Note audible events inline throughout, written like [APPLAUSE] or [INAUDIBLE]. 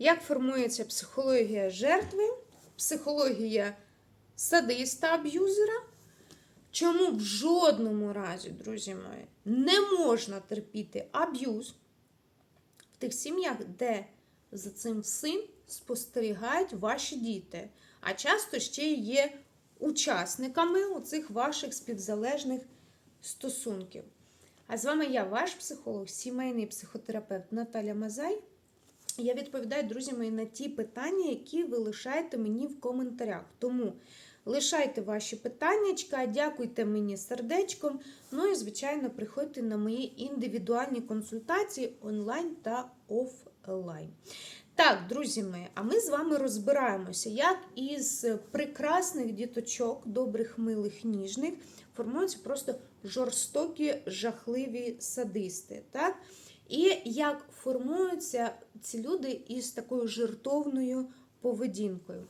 як формується психологія жертви, психологія садиста аб'юзера. Чому в жодному разі, друзі мої, не можна терпіти аб'юз в тих сім'ях, де за цим всім спостерігають ваші діти, а часто ще й є учасниками оцих ваших співзалежних стосунків. А з вами я, ваш психолог, сімейний психотерапевт Наталя Мазай. Я відповідаю, друзі мої, на ті питання, які ви лишаєте мені в коментарях. Тому лишайте ваші питання, дякуйте мені сердечком. Ну і, звичайно, приходьте на мої індивідуальні консультації онлайн та офлайн. Так, друзі мої, а ми з вами розбираємося, як із прекрасних діточок, добрих, милих, ніжних, формуються просто жорстокі, жахливі садисти. Так? І як формуються ці люди із такою жертовною поведінкою.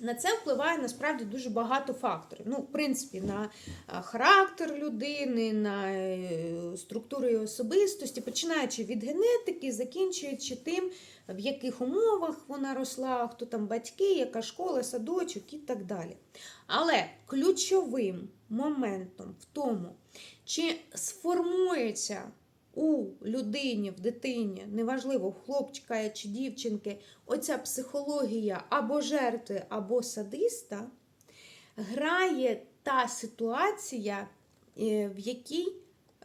На це впливає насправді дуже багато факторів. Ну, в принципі, на характер людини, на е, структуру її особистості, починаючи від генетики, закінчуючи тим, в яких умовах вона росла, хто там батьки, яка школа, садочок і так далі. Але ключовим моментом в тому, чи сформується людині, в дитині, неважливо, хлопчика чи дівчинки, оця психологія або жертви, або садиста, грає та ситуація, е, в якій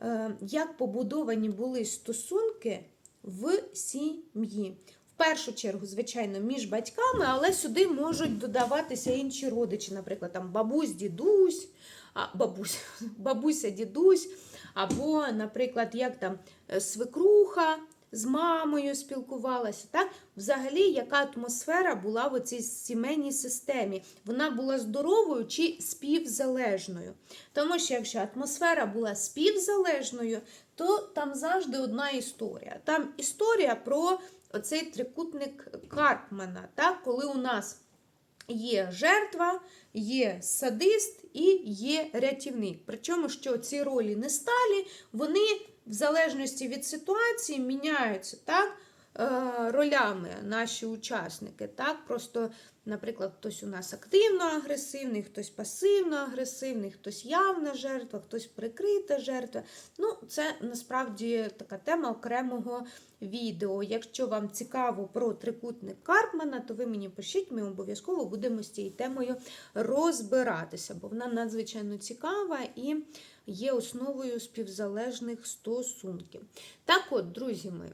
е, як побудовані були стосунки в сім'ї. В першу чергу, звичайно, між батьками, але сюди можуть додаватися інші родичі, наприклад, там бабусь, дідусь, бабусь, [LAUGHS] бабуся, дідусь. Або, наприклад, як там е, свекруха з мамою спілкувалася. так? Взагалі, яка атмосфера була в цій сімейній системі? Вона була здоровою чи співзалежною? Тому що якщо атмосфера була співзалежною, то там завжди одна історія. Там історія про оцей трикутник Карпмана, так? коли у нас є жертва, є садист і є рятівник. Причому, що ці ролі не сталі, вони в залежності від ситуації міняються так, ролями наші учасники. Так? Просто, наприклад, хтось у нас активно агресивний, хтось пасивно агресивний, хтось явна жертва, хтось прикрита жертва. Ну, Це насправді така тема окремого відео. Якщо вам цікаво про трикутник Карпмана, то ви мені пишіть, ми обов'язково будемо з цією темою розбиратися, бо вона надзвичайно цікава і є основою співзалежних стосунків. Так от, друзі мої,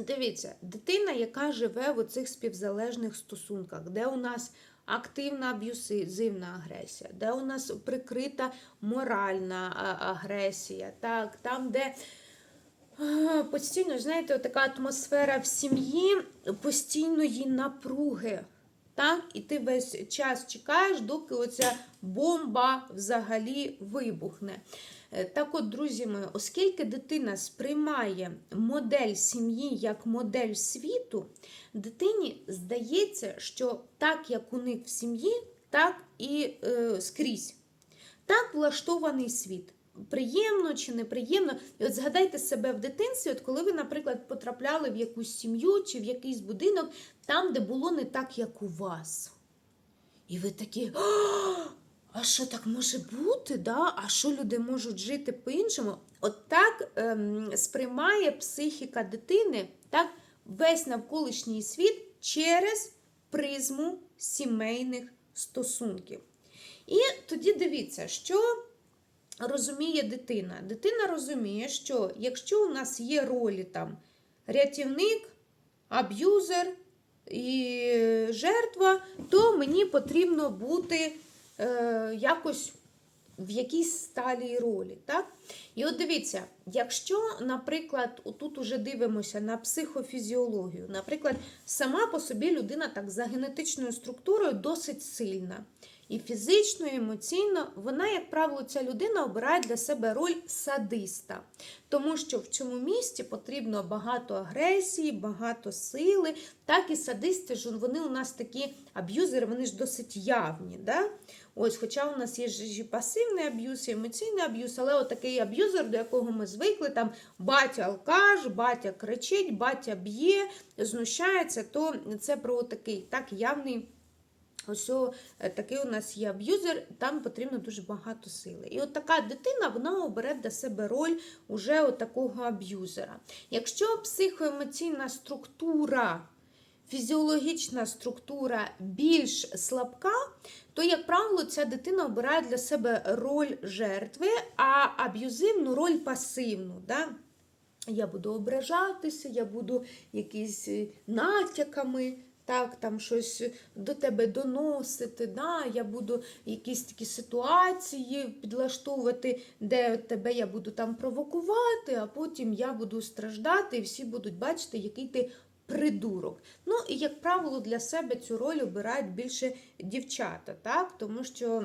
дивіться, дитина, яка живе в оцих співзалежних стосунках, де у нас активна аб'юзивна агресія, де у нас прикрита моральна агресія, так, там, де Постійно, знаєте, така атмосфера в сім'ї постійної напруги. Так? І ти весь час чекаєш, доки оця бомба взагалі вибухне. Е, так от, друзі мої, оскільки дитина сприймає модель сім'ї як модель світу, дитині здається, що так, як у них в сім'ї, так і е, скрізь. Так влаштований світ приємно чи неприємно. І от згадайте себе в дитинстві, от коли ви, наприклад, потрапляли в якусь сім'ю чи в якийсь будинок, там, де було не так, як у вас. І ви такі. А що так може бути? Да? А що люди можуть жити по-іншому? От так ем, сприймає психіка дитини так, весь навколишній світ через призму сімейних стосунків. І тоді дивіться, що розуміє дитина? Дитина розуміє, що якщо у нас є ролі там рятівник, аб'юзер і жертва, то мені потрібно бути е, якось в якійсь сталій ролі. Так? І от дивіться, якщо, наприклад, тут уже дивимося на психофізіологію, наприклад, сама по собі людина так за генетичною структурою досить сильна. І фізично, і емоційно, вона, як правило, ця людина обирає для себе роль садиста. Тому що в цьому місці потрібно багато агресії, багато сили. Так і садисти ж вони у нас такі аб'юзери, вони ж досить явні. Да? Ось, Хоча у нас є ж і пасивний аб'юз, і емоційний аб'юз, але от такий аб'юзер, до якого ми звикли, там батя алкаш, батя кричить, батя б'є, знущається, то це про такий так явний. Ось е, такий у нас є аб'юзер, там потрібно дуже багато сили. І от така дитина вона обере для себе роль уже от такого аб'юзера. Якщо психоемоційна структура, фізіологічна структура більш слабка, то, як правило, ця дитина обирає для себе роль жертви, а аб'юзивну роль пасивну. Да? Я буду ображатися, я буду якісь е, натяками. Так, там щось до тебе доносити, да? я буду якісь такі ситуації підлаштовувати, де тебе я буду там провокувати, а потім я буду страждати, і всі будуть бачити, який ти придурок. Ну, і, як правило, для себе цю роль обирають більше дівчата, так? тому що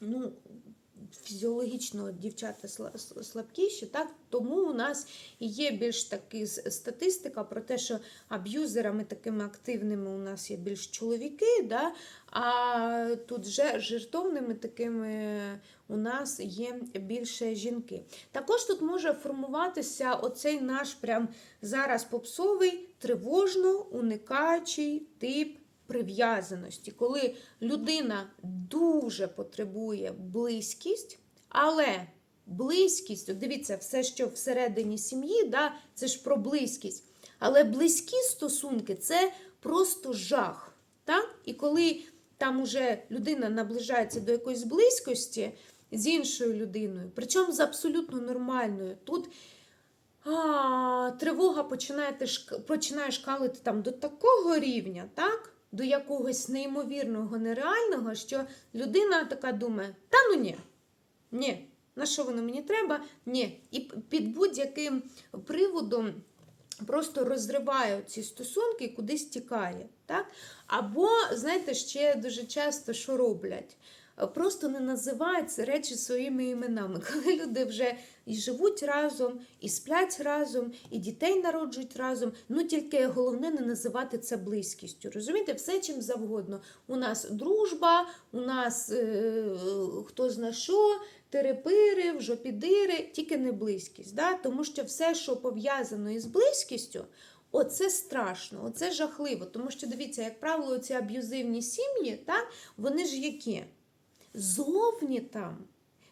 ну, фізіологічно дівчата сла- слабкіші, так? тому у нас є більш таки статистика про те, що аб'юзерами такими активними у нас є більш чоловіки, да? а тут же жертовними такими у нас є більше жінки. Також тут може формуватися оцей наш прям зараз попсовий, тривожно уникаючий тип прив'язаності, коли людина дуже потребує близькість, але близькість, от дивіться, все, що всередині сім'ї, да, це ж про близькість. Але близькі стосунки це просто жах. Так? І коли там уже людина наближається до якоїсь близькості з іншою людиною, причому з абсолютно нормальною, тут а, тривога починає, тиш- починає шкалити там до такого рівня, так? До якогось неймовірного, нереального, що людина така думає: та ну ні, ні, на що воно мені треба? Ні. І під будь-яким приводом просто розриває ці стосунки і кудись тікає. Так? Або, знаєте, ще дуже часто що роблять? Е, Просто не називають речі своїми іменами. [LAUGHS] Коли люди вже і живуть разом, і сплять разом, і дітей народжують разом. Ну тільки головне не називати це близькістю. Розумієте, все чим завгодно. У нас дружба, у нас е, хто зна що, терепири, вжопідири, тільки не близькість. Да? Тому що все, що пов'язано із близькістю, Оце страшно, оце жахливо. Тому що дивіться, як правило, ці аб'юзивні сім'ї, так, вони ж які? Зовні там.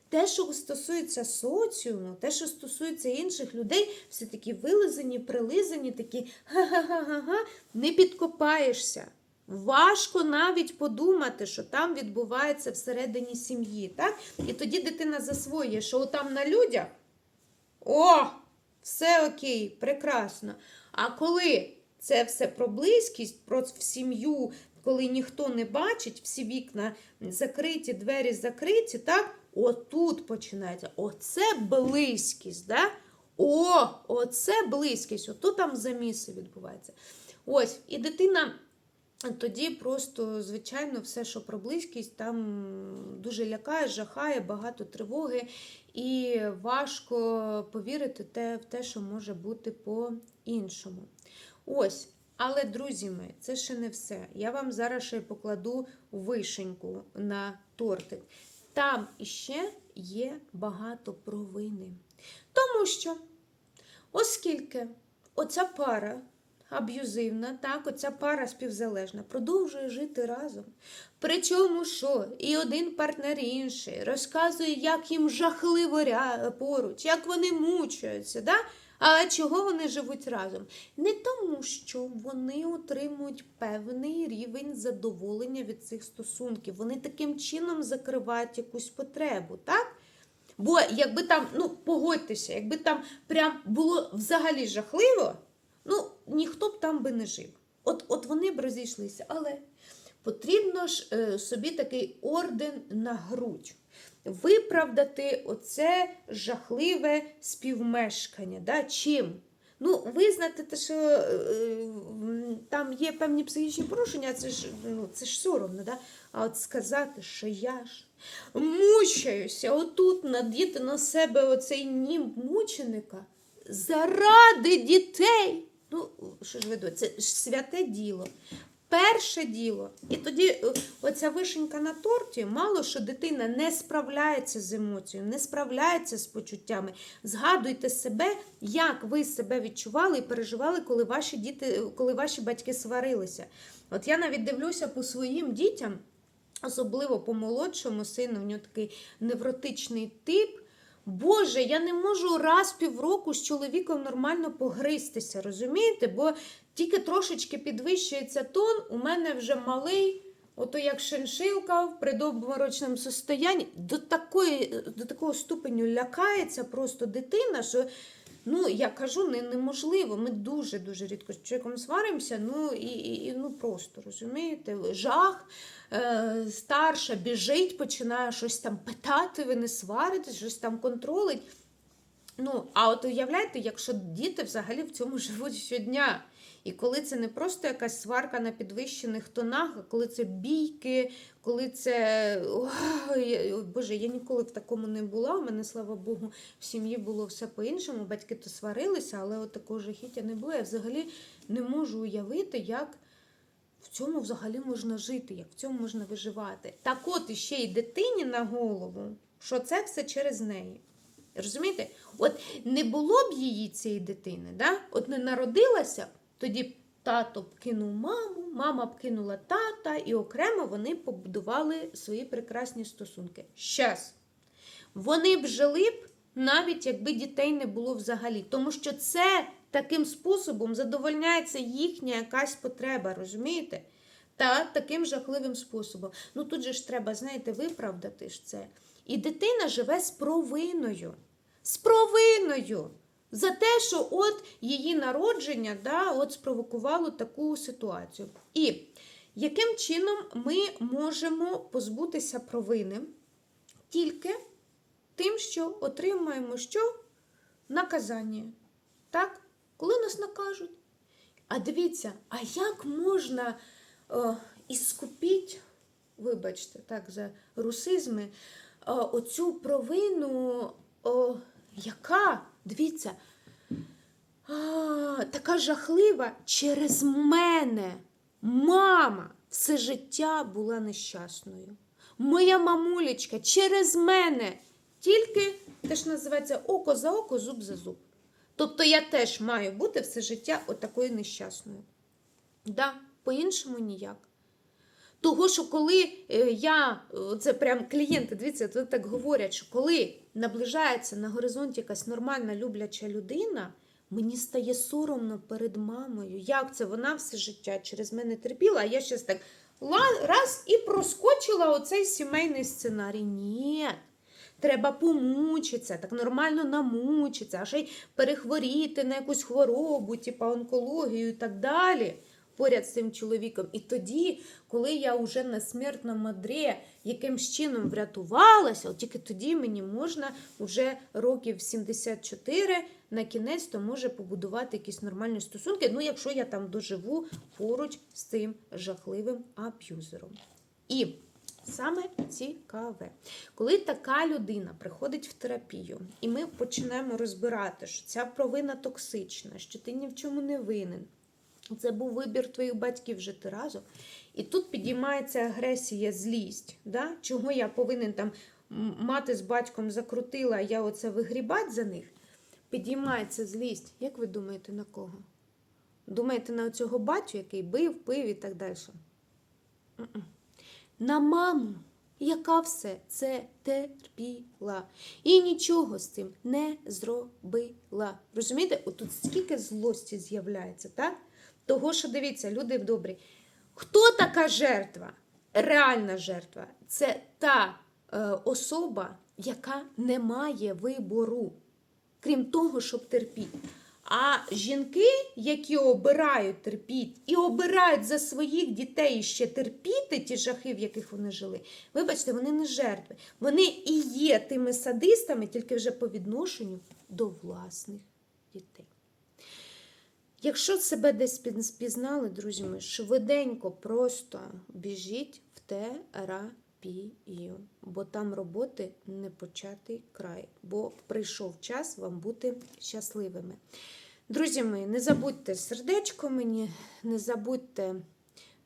Те, що стосується соціуму, те, що стосується інших людей, всі такі вилизані, прилизані, такі га-га-га-га, не підкопаєшся. Важко навіть подумати, що там відбувається всередині сім'ї. Так? І тоді дитина засвоює, що там на людях о, все окей, прекрасно. А коли це все про близькість, про сім'ю, коли ніхто не бачить, всі вікна закриті, двері закриті, так? Отут починається. Оце близькість. Да? О, оце близькість. Отут там заміси відбувається. Ось, і дитина. Тоді просто, звичайно, все, що про близькість, там дуже лякає, жахає, багато тривоги, і важко повірити те, в те, що може бути по-іншому. Ось, але, друзі мої, це ще не все. Я вам зараз ще покладу вишеньку на тортик. Там іще є багато провини. Тому що, оскільки оця пара аб'юзивна, так, оця пара співзалежна, продовжує жити разом. Причому що? І один партнер інший розказує, як їм жахливо поруч, як вони мучаються. Да? А чого вони живуть разом? Не тому, що вони отримують певний рівень задоволення від цих стосунків. Вони таким чином закривають якусь потребу, так? Бо якби там, ну погодьтеся, якби там прям було взагалі жахливо, ну ніхто б там би не жив. От, от вони б розійшлися. Але потрібно ж е, собі такий орден на грудь. Виправдати оце жахливе співмешкання. Да? Чим? Ну, визнати те, що е, там є певні психічні порушення, це ж, ну, це ж соромно, да? а от сказати, що я ж мучаюся отут, надіти на себе оцей нім мученика заради дітей. Ну, що ж ви думаєте, це ж святе діло. Перше діло. І тоді е, оця вишенька на торті, мало що дитина не справляється з емоцією, не справляється з почуттями. Згадуйте себе, як ви себе відчували і переживали, коли ваші діти, коли ваші батьки сварилися. От я навіть дивлюся по своїм дітям, особливо по молодшому сину, в нього такий невротичний тип. Боже, я не можу раз півроку з чоловіком нормально погристися, розумієте? Бо тільки трошечки підвищується тон, у мене вже малий, ото як шиншилка в придобморочному состоянні, до, такої, до такого ступеню лякається просто дитина, що ну, я кажу, не, неможливо. Ми дуже-дуже рідко з чоловіком сваримося, ну і, і, ну просто розумієте, жах. Е, старша біжить, починає щось там питати, ви не сваритесь, щось там контролить. Ну, а от уявляєте, якщо діти взагалі в цьому живуть щодня. І коли це не просто якась сварка на підвищених тонах, а коли це бійки, коли це. Ой, Боже, я ніколи в такому не була. У мене, слава Богу, в сім'ї було все по-іншому. Батьки то сварилися, але от такого жахіття не було. Я взагалі не можу уявити, як в цьому взагалі можна жити, як в цьому можна виживати. Так от іще й дитині на голову, що це все через неї. Розумієте? От не було б її цієї дитини, да? от не народилася, тоді тато б кинув маму, мама б кинула тата, і окремо вони побудували свої прекрасні стосунки. Щас. Вони б жили б навіть якби дітей не було взагалі. Тому що це таким способом задовольняється їхня якась потреба, розумієте? Та таким жахливим способом. Ну тут же ж треба, знаєте, виправдати ж це. І дитина живе з провиною. З провиною. За те, що от її народження да, от спровокувало таку ситуацію. І яким чином ми можемо позбутися провини? Тільки тим, що отримаємо що? Наказання. Так? Коли нас накажуть. А дивіться, а як можна о, іскупіть, вибачте, так, за русизми, о, оцю провину, о, яка, дивіться, а, така жахлива через мене. Мама все життя була нещасною. Моя мамулечка через мене. Тільки те, що називається око за око, зуб за зуб. Тобто я теж маю бути все життя отакою нещасною. Да, по-іншому ніяк. Того, що коли е, я, це прям клієнти, дивіться, тут так говорять, що коли наближається на горизонті якась нормальна любляча людина, мені стає соромно перед мамою. Як це? Вона все життя через мене терпіла, а я щось так раз і проскочила оцей сімейний сценарій. Ні. Треба помучитися, так нормально намучитися, а ще й перехворіти на якусь хворобу, типу онкологію і так далі. Поряд з цим чоловіком. І тоді, коли я вже на смертному одрі якимсь чином врятувалася, тільки тоді мені можна вже років 74 на кінець то може побудувати якісь нормальні стосунки. Ну, якщо я там доживу поруч з цим жахливим аб'юзером. І Саме цікаве, коли така людина приходить в терапію, і ми починаємо розбирати, що ця провина токсична, що ти ні в чому не винен. Це був вибір твоїх батьків жити разом. І тут підіймається агресія, злість. Да? Чого я повинен там мати з батьком закрутила, а я оце вигрібати за них. Підіймається злість. Як ви думаєте, на кого? Думаєте, на цього батю, який бив, пив і так далі? На маму, яка все це терпіла. І нічого з цим не зробила. Розумієте, отут скільки злості з'являється, так? Того, що дивіться, люди добрі. Хто така жертва? Реальна жертва це та е, особа, яка не має вибору, крім того, щоб терпіти. А жінки, які обирають терпіти і обирають за своїх дітей ще терпіти ті жахи, в яких вони жили, вибачте, вони не жертви. Вони і є тими садистами, тільки вже по відношенню до власних дітей. Якщо себе десь спізнали, друзі мої, швиденько просто біжіть в терапію, бо там роботи не початий край, бо прийшов час вам бути щасливими. Друзі мої, не забудьте сердечко мені, не забудьте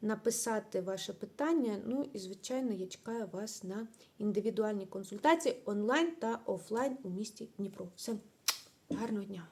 написати ваше питання. Ну і, звичайно, я чекаю вас на індивідуальні консультації онлайн та офлайн у місті Дніпро. Все, гарного дня!